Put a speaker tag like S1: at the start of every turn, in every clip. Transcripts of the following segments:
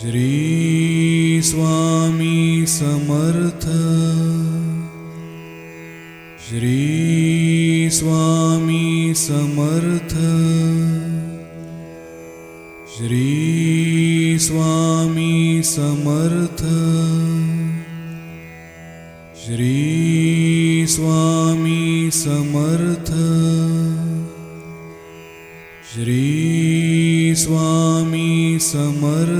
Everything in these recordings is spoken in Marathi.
S1: श्रीस्वामी समर्थ। श्रीस्वामी समर्थ। श्रीस्वामी समर्थ। श्रीस्वामी समर्थ। श्रीस्वामी समर्थ।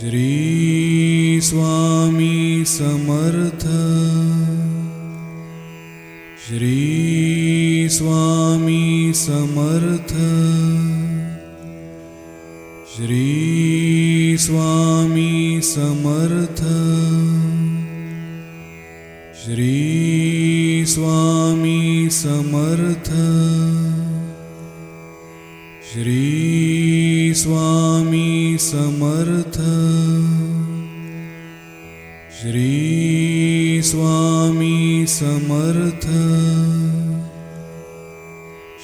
S1: श्रीस्वामी समर्थ। श्रीस्वामी समर्थ। श्रीस्वामी समर्थ। श्रीस्वामी समर्थ। श्रीस्वामी समर्थ।